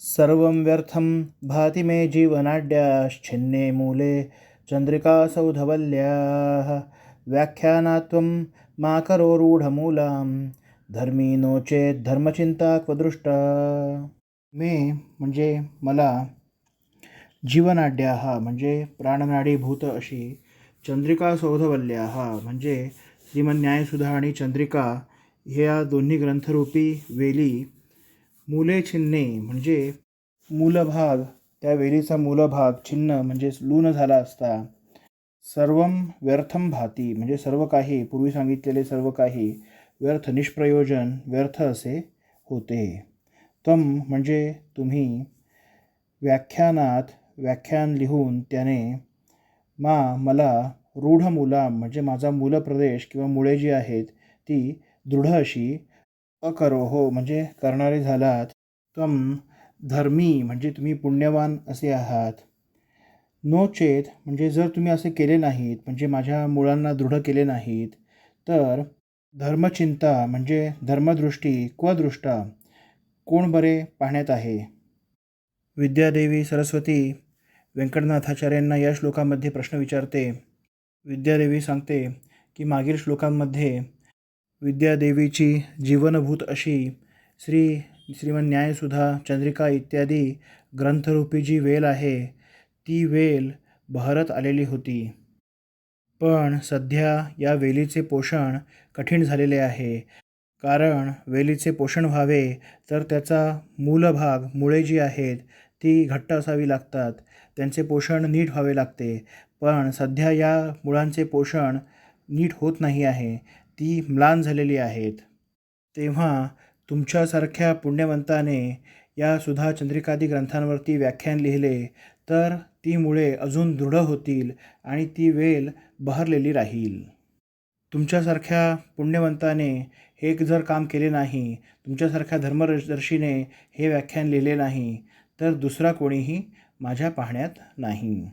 सर्वं व्यर्थं भाति मे जीवनाड्याश्छिन्ने मूले चन्द्रिकासौधवल्याः। व्याख्यानात्वं मा करो रूढमूलां धर्मी नो चेत् धर्मचिंता क्वदृष्टा। मे म्हणजे मला जीवनाड्याः म्हणजे प्राणनाडीभूत अशी चंद्रिकासौधवल्याः म्हणजे श्रीमन्यायसुधा आणि चंद्रिका ह्या दोन्ही ग्रंथरूपी वेली मुले छिन्ने म्हणजे मूलभाग. त्या वेलीचा मूलभाग छिन्न म्हणजे लून झाला असता. सर्वम व्यर्थम भाती म्हणजे सर्व काही पूर्वी सांगितलेले सर्व काही व्यर्थ निष्प्रयोजन व्यर्थ असे होते. तम म्हणजे तुम्ही व्याख्यानात व्याख्यान लिहून त्याने मा मला रूढ मुला म्हणजे माझा मूलप्रदेश किंवा मुळे जी आहेत ती दृढ अशी अकरो हो म्हणजे करणारे झालात. तम धर्मी म्हणजे तुम्ही पुण्यवान असे आहात. नो चेत म्हणजे जर तुम्ही असे केले नाहीत म्हणजे माझ्या मुळांना दृढ केले नाहीत तर धर्मचिंता म्हणजे धर्मदृष्टी क्वदृष्टा कोण बरे पाहण्यात आहे? विद्यादेवी सरस्वती व्यंकटनाथाचार्यांना या श्लोकामध्ये प्रश्न विचारते. विद्यादेवी सांगते की मागील श्लोकांमध्ये विद्यादेवीची जीवनभूत अशी श्री श्रीमन न्यायसुधा चंद्रिका इत्यादी ग्रंथरूपी जी वेल आहे ती वेल बहरत आलेली होती. पण सध्या या वेलीचे पोषण कठीण झालेले आहे. कारण वेलीचे पोषण व्हावे तर त्याचा मूलभाग मुळे जी आहेत ती घट्ट असावी लागतात. त्यांचे पोषण नीट व्हावे लागते. पण सध्या या मुळांचे पोषण नीट होत नाही आहे. ती म्लान झालेली आहेत. तेव्हा तुमच्यासारख्या पुण्यवंताने या सुधा चंद्रिकादी ग्रंथांवरती व्याख्यान लिहिले तर ती मुळे अजून दृढ होतील आणि ती वेल बहरलेली राहील. तुमच्यासारख्या पुण्यवंताने हे जर काम केले नाही तुमच्यासारख्या धर्मदर्शीने हे व्याख्यान लिहिले नाही तर दुसरा कोणीही माझ्या पाहण्यात नाही.